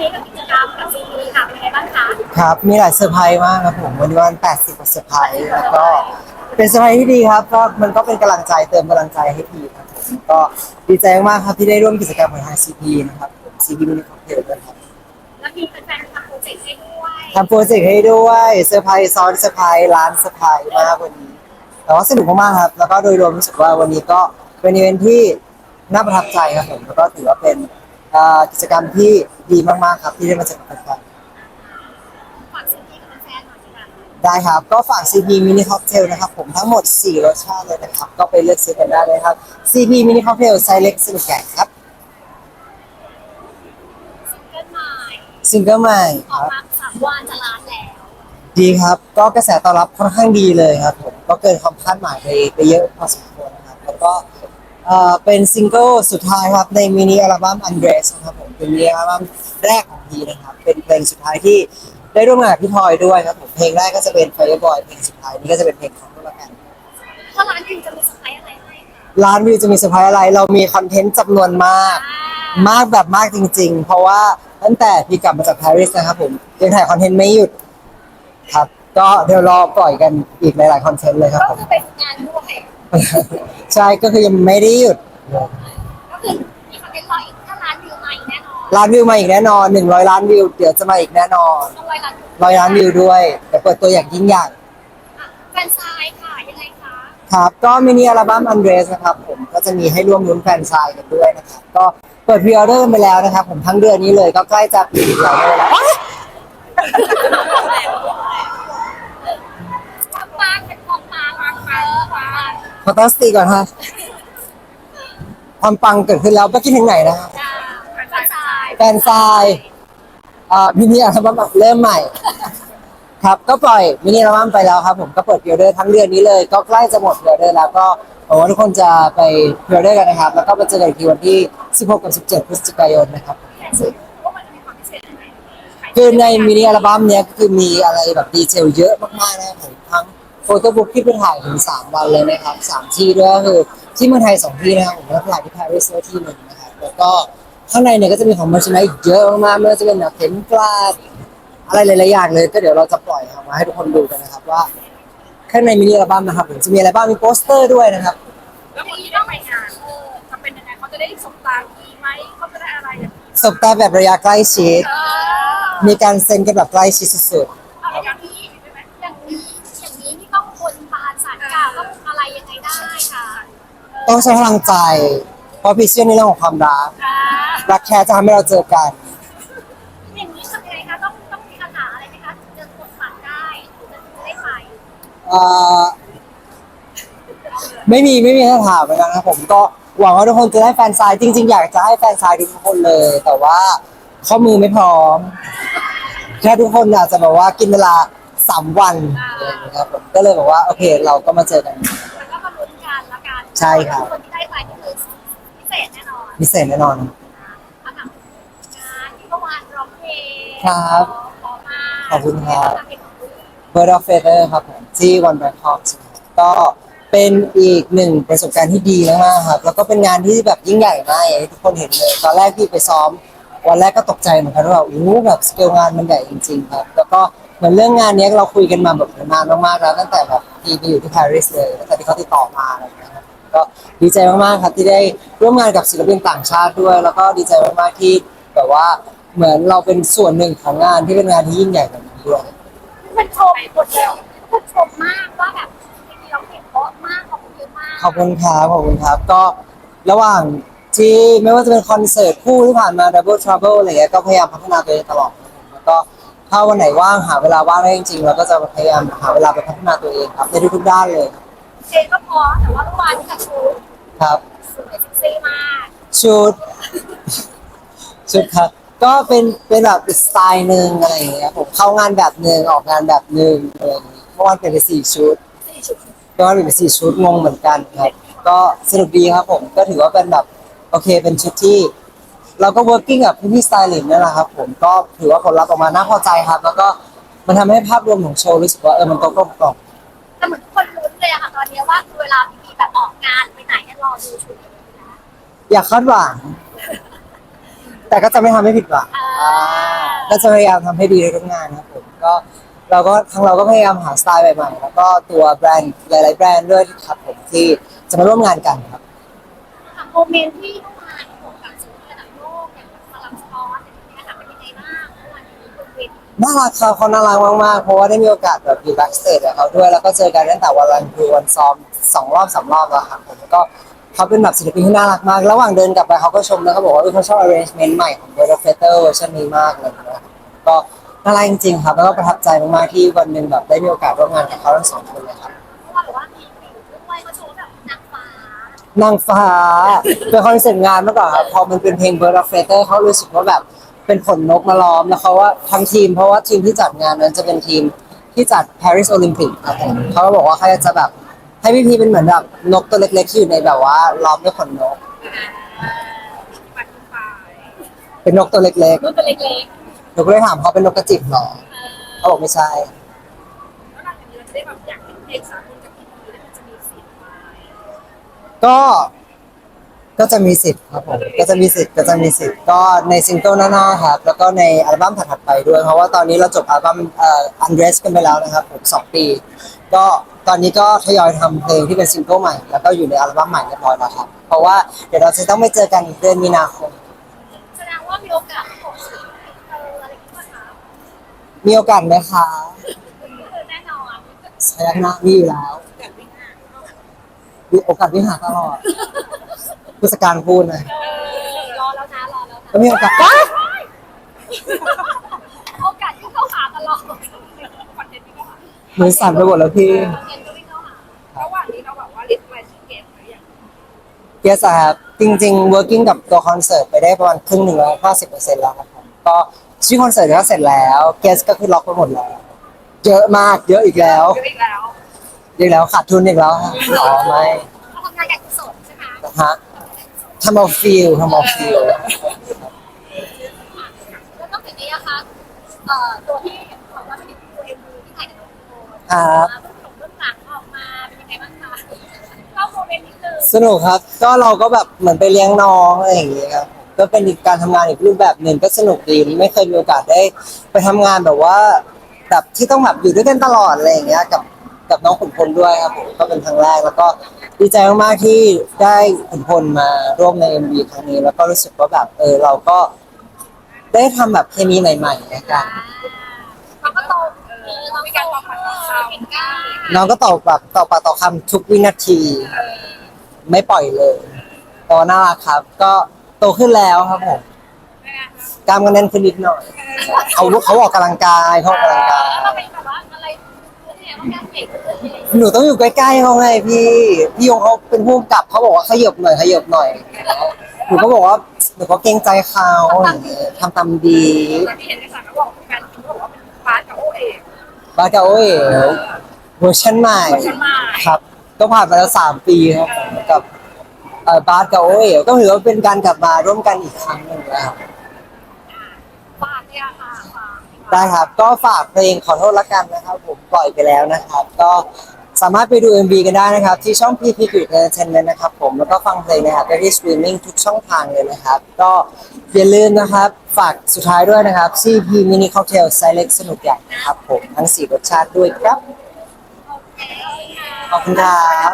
วันนี้กับกิจกรรมกับซีรีส์ค่ะเป็นไงบ้างคะครับ มีหลายเซอร์ไพรส์มากครับผม วันนี้วัน 80กว่าเซอร์ไพรส์แล้วก็เป็นเซอร์ไพรส์ที่ดีครับก็มันก็เป็นกำลังใจเติมกำลังใจให้ทีมครับผมก็ดีใจมากๆครับที่ได้ร่วมกิจกรรมของทาง CP นะครับผม CP มินิคอเทลด้วยครับแล้วมีแฟนๆทำโปรเจกต์ให้ด้วยทำโปรเจกต์ให้ด้วยเซอร์ไพรส์ซ้อนเซอร์ไพรส์ร้านเซอร์ไพรส์มากวันนี้ แต่ว่าสนุกมากๆครับ แล้วก็โดยรวมรู้สึกว่าวันนี้ก็เป็นอีเวนท์ที่น่าประทับใจครับผมแล้วก็ถือว่าเป็นเอ่อกิจกรรมที่ดีมากๆครับที่ได้มาเจอกับแฟนฝากซีรีส์กับแฟนๆหน่อยดีกว่าได้ครับ ก็ฝาก CP Mini Cocktail นะครับผมทั้งหมด 4 รสชาติเลยนะครับ ก็ไปเลือกซื้อกันได้เลยครับ CP Mini Cocktail ไซส์เล็กสนุกใหญ่ครับซิงเกิลใหม่ซิงเกิลใหม่คออกรับ มาสามวันจะล้านแล้ว ดีครับ ก็กระแสตอบรับค่อนข้างดีเลยครับผม ก็เกินความคาดหมายไปไปเยอะพอสมควรนะครับ แล้วก็ เอ่อเป็นซิงเกิลสุดท้ายครับในมินิอัลบั้ม Undress นะครับผมเป็นมินิอัลบั้มแรกของพีนะครับ เป็นเพลงสุดท้ายที่ได้ร่วมงานกับพี่ทอยด้วยครับผมเพลงแรกก็จะเป็น Fireboy เพลงสุดท้ายนี่ก็จะเป็นเพลงของตัวละกันถ้าร้านคุณจะมีสไพรส์อะไรให้คะร้านวิวจะมีเซอร์ไพรส์อะไร เรามีคอนเทนต์จำนวนมาก มากแบบมากจริง ๆ เพราะว่าตั้งแต่พี่กลับมาจากปารีสนะครับผมยังถ่ายคอนเทนต์ไม่หยุดครับ ก็เดี๋ยวรอปล่อยกันอีกหลายๆคอนเทนต์เลยครับก็ผมคือเป็นงานด้วย ใช่ก็คือยังไม่ได้หยุดก็คือมีคอนเทนต์รออีกถ้าร้านวิวใหม่แน่นอนล้านวิวมาอีกแน่นอน100ล้านวิวเดี๋ยวจะมาอีกแน่นอนต้องร้อยล้านวิวร้อยล้านวิวด้วยเดี๋ยวเปิดตัวอย่างยิ่งใหญ่อะแฟนซายค่ะยังไงคะครับ ก็มินิอัลบั้ม Undress นะครับผมก็จะมีให้ร่วมลุ้นแฟนซายกันด้วยนะครับก็เปิดพรีออเดอร์กันไปแล้วนะครับผมทั้งเดือนนี้เลยก็ใกล้จะปิดพรีออเดอร์แล้ว ขอตั้งสติก่อนฮะความปังเกิดขึ้นแล้วไปกินถึงไหนนะฮะจ้าแฟนซายแฟนซายอ่ามินิอัลบั้มเริ่มใหม่ ครับก็ปล่อยมินิอัลบั้มไปแล้วครับ ผมก็เปิดพรีออเดอร์ทั้งเดือนนี้เลย ก็ใกล้จะหมดพรีออเดอร์แล้วก็หวังว่าทุกคนจะไปพรีออเดอร์กันนะครับ แล้วก็ไปเจอกันอีกทีวันที่ 16 กับ 17 พฤศจิกายนนะครับแต่ซื้อว่ามันจะมีความพิเศษยังไงคือในมินิอัลบั้มเนี้ยก็คือมีอะไรแบบดีเทลเยอะมากๆนะครับผมทั้ง โฟโต้บุ๊กที่ไปถ่ายถึง 3 วันเลยนะครับ 3 ที่ด้วยก็คือที่เมืองไทย 2 ที่นะครับผมแล้วก็ถ่ายที่ปารีสด้วยที่หนึ่งนะครับแล้วก็ข้างในเนี่ยก็จะมีของมาชิมอีกเยอะมากๆไม่ว่าจะเป็นแบบเข็มกลาดอะไรหลายๆอย่างเลย ก็เดี๋ยวเราจะปล่อยออกมาให้ทุกคนดูกันนะครับว่าข้างในมินิอัลบั้มนะครับผมจะมีอะไรบ้างมีโปสเตอร์ด้วยนะครับแล้วคนที่ได้ไปงานเออจะเป็นยังไงเขาจะได้สบตาดีไหมเขาจะได้อะไรอย่างสบตาแบบระยะใกล้ชิดเออมีการเซ็นกันแบบใกล้ชิดสุดๆ เอาอย่างนี้อย่างนี้อย่างนี้นี่ต้องคนบานสารกล่าวต้องอะไรยังไงได้ค่ะ ต้องใช้พลังใจ เพราะพี่เชื่อในเรื่องของความรัก อ่ารักแท้จะทำให้เราเจอกัน อย่างนี้ทำยังไงคะต้องต้องมีคาถาอะไรไหมคะถึงจะกดผ่านได้ถึงจะได้ไปเอ่อไม่มีไม่มีคำถามเหมือนกันครับผมก็หวังว่าทุกคนจะได้แฟนซายจริง ๆ อยากจะให้แฟนซายทุกคนเลย แต่ว่าข้อมือไม่พร้อมแค่ทุกคนอาจจะแบบว่ากินเวลาสามวันอะไรอย่างเงี้ยครับผมก็เลยบอกว่าโอเค เราก็มาเจอกัน ใช่ครับคนที่ได้ไปนี่คือพิเศษแน่นอนพิเศษแน่นอน อาถามงานที่เมื่อวานร้องเพลงครับขอมาขอบคุณครับเป็นของคุณ Bird of Feather ครับผมที่วันแบงคอกก็เป็นอีกหนึ่งประสบการณ์ที่ดีมากๆครับ แล้วก็เป็นงานที่แบบยิ่งใหญ่มากอย่างที่ทุกคนเห็นเลย ตอนแรกที่ไปซ้อม วันแรกก็ตกใจเหมือนกันว่าแบบโอ้โหแบบสเกลงานมันใหญ่จริง ๆ ครับ แล้วก็เหมือนเรื่องงานเนี้ยเราคุยกันมาแบบนานมากๆแล้วตั้งแต่แบบที่ไปอยู่ที่ปารีสเลยตั้งแต่ที่เขาติดต่อมาอะไรอย่างเงี้ยครับ ก็ดีใจมากๆครับที่ได้ร่วมงานกับศิลปินต่างชาติด้วย แล้วก็ดีใจมากๆที่แบบว่าเหมือนเราเป็นส่วนหนึ่งของงานที่เป็นงานที่ยิ่งใหญ่แบบนี้ด้วยมันชมหมดเลยมันชมมากว่าแบบเพลงนี้ร้องเพลงเพราะมากขอบคุณเยอะมากขอบคุณครับขอบคุณครับก็ระหว่างที่ไม่ว่าจะเป็นคอนเสิร์ตคู่ที่ผ่านมา Double Trouble อะไรเงี้ยก็พยายามพัฒนาตัวเองตลอดครับผมแล้วก็ถ้าวันไหนว่างหาเวลาว่างได้จริงๆเราก็จะพยายามหาเวลาไปพัฒนาตัวเองครับในทุกๆด้านเลย เพลงก็เพอแต่ว่าเมื่อวานนี่กับชุดครับ สวยเซ็กซี่มากชุด ชุดครับ ก็เป็นเป็นแบบอีกสไตล์หนึ่งอะไรอย่างเงี้ยผมเข้างานแบบหนึ่งออกงานแบบหนึ่งอะไรอย่างเงี้ยเมื่อวานเปลี่ยนไปสี่ชุดสี่ชุดก็เปลี่ยนไปสี่ชุดงงเหมือนกันครับ ก็สนุกดีครับผมก็ถือว่าเป็นแบบโอเคเป็นชุดที่ เราก็ working กับพี่ๆสไตลิสต์นี่แหละครับ ผมก็ถือว่าผลลัพธ์ออกมาน่าพอใจครับ แล้วก็มันทำให้ภาพรวมของโชว์รู้สึกว่าเออมันโตกลมกล่อมแต่เหมือนทุกคนลุ้น เลยอะค่ะตอนนี้ว่าเวลาพี่แบบออกงานไปไหนเนี่ยรอดูชุดนี้นะอยากคาดหวัง แต่ก็จะไม่ทำให้ผิดหวังอ่าอ่าก็จะพยายามทำให้ดีในทุกงานครับผมก็เราก็ทางเราก็พยายามหาสไตล์ใหม่ๆแล้วก็ตัวแบรนด์หลายๆแบรนด์ด้วยครับผมที่จะมาร่วมงานกันครับค่ะโมเมนต์ที่ นี้บนเวทีน่ารักเขาเขาน่ารักมากๆ เพราะว่าได้มีโอกาสแบบอยู่แบ็กสเตจกับเขาด้วย แล้วก็เจอกันตั้งแต่วันรันคือวันซ้อมสองรอบสามรอบแล้วครับผมก็เขาเป็นแบบศิลปินที่น่ารักมาก ระหว่างเดินกลับไปเขาก็ชมแล้วเขาบอกว่าเออเขาชอบ arrangement ใหม่ของ b o y f e t e r เวอร์ชันนี้มากเลยนะก็น่ารักจริงๆครับ แล้วก็ประทับใจมากๆ ที่วันหนึ่งแบบได้มีโอกาสร่วมงานกับเขาทั้งสองคนเลยครับเพราะว่าแบบว่ามีปีกด้วยเขาโชว์แบบนางฟ้านางฟ้าเป็นคอนเซ็ปต์งานมากกว่าครับพอมันเป็นเพลง Bird of Feather เขารู้สึกว่าแบบ เป็นขนนกมาล้อมแล้วเขาว่าทั้งทีมเพราะว่าทีมที่จัดงานนั้นจะเป็นทีมที่จัด Paris Olympic ครับผมเขาก็บอกว่าเขาจะแบบให้พี่พีเป็นเหมือนแบบนกตัวเล็กๆที่อยู่ในแบบว่าล้อมด้วยขนนกปัดไปเป็นนกตัวเล็กรุ่นตัวเล็กๆหนูก็เลยถามเขาเป็นนกกระจิบเหรอๆเออเขาบอกไม่ใช่ แล้วหลังจากนี้เราจะได้แบบอยากเห็นเพลงสากลกับพีพีแล้วมันจะมีเสียงไหมก็ ก็จะมีสิทธิ์ครับผมก็จะมีสิทธิ์ก็จะมีสิทธิ์ก็ในซิงเกิลหน้าๆครับแล้วก็ในอัลบั้มถัดๆไปด้วยเพราะว่าตอนนี้เราจบอัลบั้มเอ่อ Undress กันไปแล้วนะครับผมสองปี ก็ตอนนี้ก็ทยอยทำเพลงที่เป็นซิงเกิลใหม่ แล้วก็อยู่ในอัลบั้มใหม่เรียบร้อยแล้วครับเพราะว่าเดี๋ยวเราจะต้องไปเจอกันเดือนมีนาคม แสดงว่ามีโอกาสของศิลปินเอออะไรอย่างเงี้ยค่ะมีโอกาสไหมคะคือแน่นอนใช่นะมีอยู่แล้วอยากวิ่งหน้ามีโอกาสวิ่งหาตลอด ผู้จัดการพูดนะเออรอแล้วนะรอแล้วนะก็มีโอกาสโอกาสที่เข้าหาตลอดคอนเทนต์ที่เข้าหามือสั่นไปหมดแล้วพี่คอนเทนต์ก็วิ่งเข้าหาระหว่างนี้เราแบบว่าลิสต์รายชื่อเกมหรือยังเยสครับจริงๆ working กับตัวคอนเสิร์ตไปได้ประมาณครึ่งหนึ่งแล้วห้าสิบเปอร์เซ็นต์แล้วครับผมก็ชื่อคอนเสิร์ตก็เสร็จแล้วเกสก็คือล็อกไปหมดแล้ว เยอะมากเยอะอีกแล้วเยอะอีกแล้วอีกแล้วขาดทุนอีกแล้วครับอ๋อไม่เขาทำงานการกุศลใช่ไหมนะฮะ ทำเอาฟิลทำเอาฟิลแล้วก็เป็นนี้นะคะเอ่อตัวที่บอกว่าเป็นตัวเอ็มวีที่ถ่ายกับน้องโบครับเบื้องหลังเบื้องหลังออกมาเป็นยังไงบ้างคะเล่าโมเมนต์นิดนึงสนุกครับ ก็เราก็แบบเหมือนไปเลี้ยงน้องอะไรอย่างเงี้ยครับก็เป็นอีกการทำงานอีกรูปแบบหนึ่งก็สนุกดีไม่เคยมีโอกาสได้ ไปทำงานแบบว่า แบบที่ต้องแบบอยู่ด้วยกันตลอดอะไรอย่างเงี้ยกับกับน้องขุนพลด้วยครับผมก็เป็นครั้งแรกแล้วก็ ดีใจมากๆที่ได้ขุนพลมาร่วมใน MV ครั้งนี้ แล้วก็รู้สึกว่าแบบเออเราก็ได้ทำแบบเคมีใหม่ๆนะครับเขาก็โตเออเขามีการตอบปากต่อคำเห็นกล้าน้องก็ตอบแบบต่อปากต่อคำทุกวินาที ไม่ปล่อยเลยตน่ารักครับ ก็โตขึ้นแล้วครับผมกล้ามก็แน่นขึ้นนิดหน่อย เขาเขาออกกำลังกายเขาออกกำลังกายแล้วเราเป็นแบบว่า หนูต้องอยู่ใกล้ๆเขาไงพี่ พี่ยงเขาเป็นผู้กำกับเขาบอกว่าขยับหน่อยขยับหน่อย หนูก็บอกว่าหนูก็เกรงใจเขาอย่างเงี้ยทำตามดีตอนที่เห็นในสารเขาบอกแฟนเขาบอกว่าเป็นฟาสกับโอเอ๋บาเกาเอ๋เวอร์ชันใหม่ฉันมาครับ ก็ผ่านมาแล้วสามปีครับผมกับเอ่อบาสกับโอเอ๋ก็ถือว่าเป็นการกลับมาร่วมกันอีกครั้งหนึ่งนะครับฝากเนี่ยค่ะฝาก ได้ครับ ก็ฝากเพลงขอโทษละกันนะครับ ผมปล่อยไปแล้วนะครับ ก็สามารถไปดู MV กันได้นะครับ ที่ช่อง PP p i t Entertainment นะครับผมแล้วก็ฟังเพลงนะครับได้ที่สตรีมมิ่งทุกช่องทางเลยนะครับ ก็อย่าลืมนะครับ ฝากสุดท้ายด้วยนะครับ CP Mini Cocktail ไซส์เล็กสนุกใหญ่นะครับผมทั้ง 4 รสชาติด้วยครับ ขอบคุณครับ